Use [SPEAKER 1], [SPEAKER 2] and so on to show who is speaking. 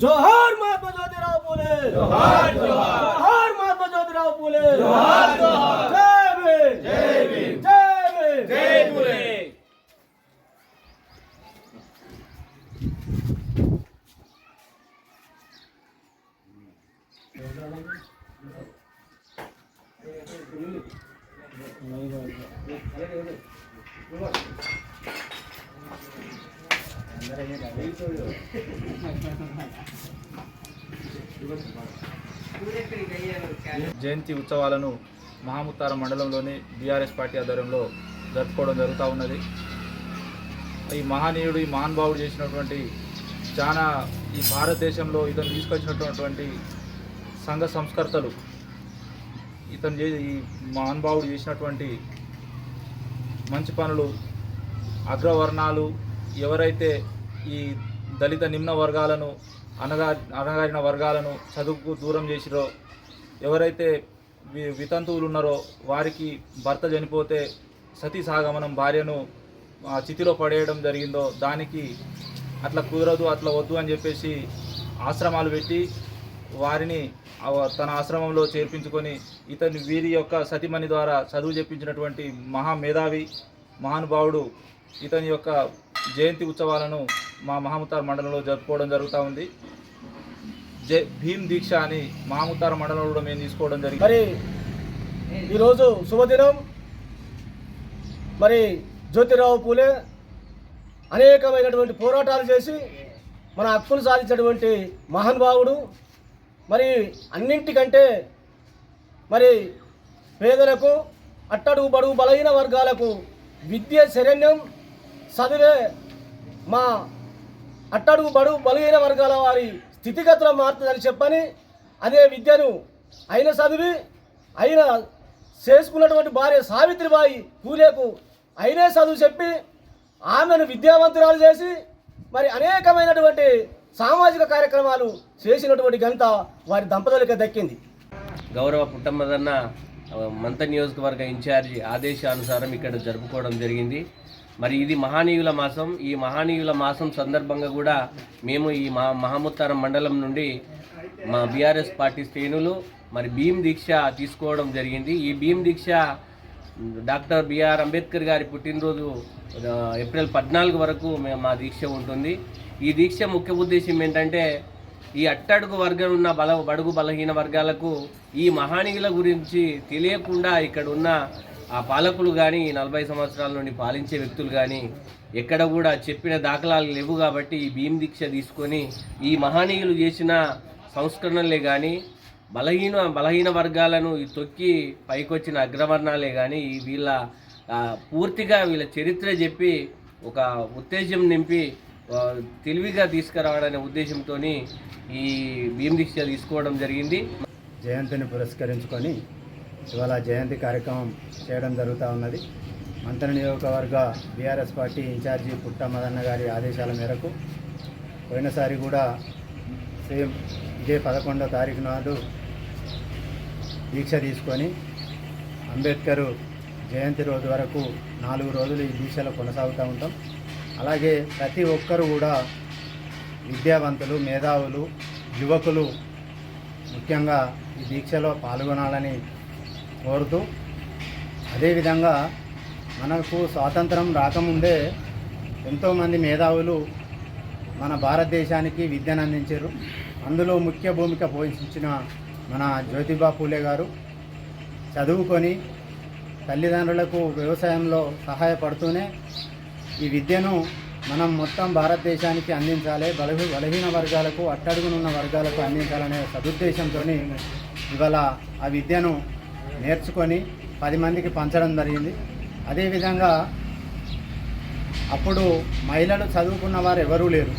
[SPEAKER 1] जोहार महात्मा ज्योतिराव फुले जोहार जोहार महात्मा ज्योतिराव फुले जोहार जोहार जय भीम जय भीम जय भीम जय फुले
[SPEAKER 2] జయంతి ఉత్సవాలను మహాముత్తార మండలంలోని బీఆర్ఎస్ పార్టీ ఆధ్వర్యంలో జరుపుకోవడం జరుగుతూ ఉన్నది. ఈ మహనీయుడు ఈ మహానుభావుడు చేసినటువంటి చాలా ఈ భారతదేశంలో ఇతను తీసుకొచ్చినటువంటి సంఘ సంస్కర్తలు ఇతను చే ఈ మహానుభావుడు చేసినటువంటి మంచి పనులు అగ్రవర్ణాలు ఎవరైతే ఈ దళిత నిమ్న వర్గాలను అనగా అనగారిన వర్గాలను చదువుకు దూరం చేసిరో ఎవరైతే వితంతువులు ఉన్నారో వారికి భర్త చనిపోతే సతీ సాగమనం భార్యను చితిలో పడేయడం జరిగిందో దానికి అట్లా కుదరదు అట్లా వద్దు అని చెప్పేసి ఆశ్రమాలు పెట్టి వారిని తన ఆశ్రమంలో చేర్పించుకొని ఇతని వీరి యొక్క సతిమణి ద్వారా చదువు చెప్పించినటువంటి మహా మేధావి మహానుభావుడు ఇతని యొక్క జయంతి ఉత్సవాలను మా మహాముతార్ మండలంలో జరుపుకోవడం జరుగుతూ ఉంది. జై భీమ్ దీక్ష అని మహాముతార్ మండలంలో కూడా మేము తీసుకోవడం జరిగింది.
[SPEAKER 1] మరి ఈరోజు శుభదినం. మరి జ్యోతిరావు పూలే అనేకమైనటువంటి పోరాటాలు చేసి మన హక్కులు సాధించినటువంటి మహానుభావుడు. మరి అన్నింటికంటే మరి పేదలకు అట్టడుగు బడుగు బలహీన వర్గాలకు విద్య శరణ్యం చదివే మా అట్టడుగు బడుగు బలహీన వర్గాల వారి స్థితిగతులు మారుతుందని చెప్పని అదే విద్యను అయిన చదివి అయిన చేసుకున్నటువంటి భార్య సావిత్రిబాయి పూలేకు అయినే చదువు చెప్పి ఆమెను విద్యావంతురాలు చేసి మరి అనేకమైనటువంటి సామాజిక కార్యక్రమాలు చేసినటువంటి ఘనత వారి దంపతులకే దక్కింది.
[SPEAKER 3] గౌరవ పుట్టమ్మదన్న మంత నియోజకవర్గ ఇన్ఛార్జి ఆదేశానుసారం ఇక్కడ జరుపుకోవడం జరిగింది. మరి ఇది మహానీయుల మాసం. ఈ మహానీయుల మాసం సందర్భంగా కూడా మేము ఈ మా మహాముత్తారం మండలం నుండి మా బీఆర్ఎస్ పార్టీ శ్రేణులు మరి భీమ్ దీక్ష తీసుకోవడం జరిగింది. ఈ భీమ్ దీక్ష డాక్టర్ బిఆర్ అంబేద్కర్ గారి పుట్టినరోజు ఏప్రిల్ పద్నాలుగు వరకు మేము మా దీక్ష ఉంటుంది. ఈ దీక్ష ముఖ్య ఉద్దేశం ఏంటంటే ఈ అట్టడుగు వర్గం ఉన్న బల బడుగు బలహీన వర్గాలకు ఈ మహానీయుల గురించి తెలియకుండా ఇక్కడ ఉన్న ఆ పాలకులు కానీ నలభై సంవత్సరాల నుండి పాలించే వ్యక్తులు కానీ ఎక్కడ కూడా చెప్పిన దాఖలాలు లేవు కాబట్టి ఈ భీమ్ దీక్ష తీసుకొని ఈ మహానీయులు చేసిన సంస్కరణలే కానీ బలహీన బలహీన వర్గాలను ఈ తొక్కి పైకొచ్చిన అగ్రవర్ణాలే కానీ వీళ్ళ పూర్తిగా వీళ్ళ చరిత్ర చెప్పి ఒక ఉత్తేజం నింపి తెలివిగా తీసుకురావాలనే ఉద్దేశంతో ఈ భీమ్ దీక్ష తీసుకోవడం జరిగింది.
[SPEAKER 4] జయంతిని పురస్కరించుకొని ఇవాళ జయంతి కార్యక్రమం చేయడం జరుగుతూ ఉన్నది. మంత్రి నియోజకవర్గ బీఆర్ఎస్ పార్టీ ఇన్ఛార్జి పుట్ట మదన్న గారి ఆదేశాల మేరకు పోయినసారి కూడా సేమ్ ఇదే పదకొండో తారీఖు నాడు దీక్ష తీసుకొని అంబేద్కర్ జయంతి రోజు వరకు నాలుగు రోజులు ఈ దీక్షలో కొనసాగుతూ ఉంటాం. అలాగే ప్రతి ఒక్కరు కూడా విద్యావంతులు మేధావులు యువకులు ముఖ్యంగా ఈ దీక్షలో పాల్గొనాలని కోరుతూ అదేవిధంగా మనకు స్వాతంత్రం రాకముందే ఎంతోమంది మేధావులు మన భారతదేశానికి విద్యను అందించారు. అందులో ముఖ్య భూమిక పోషించిన మన జ్యోతిబా పూలే గారు చదువుకొని తల్లిదండ్రులకు వ్యవసాయంలో సహాయపడుతూనే ఈ విద్యను మనం మొత్తం భారతదేశానికి అందించాలి. బలహీ బలహీన వర్గాలకు అట్టడుగునున్న వర్గాలకు అందించాలనే సదుద్దేశంతో ఇవాళ ఆ విద్యను నేర్చుకొని పది మందికి పంచడం జరిగింది. అదేవిధంగా అప్పుడు మహిళలు చదువుకున్న వారు ఎవరూ లేరు.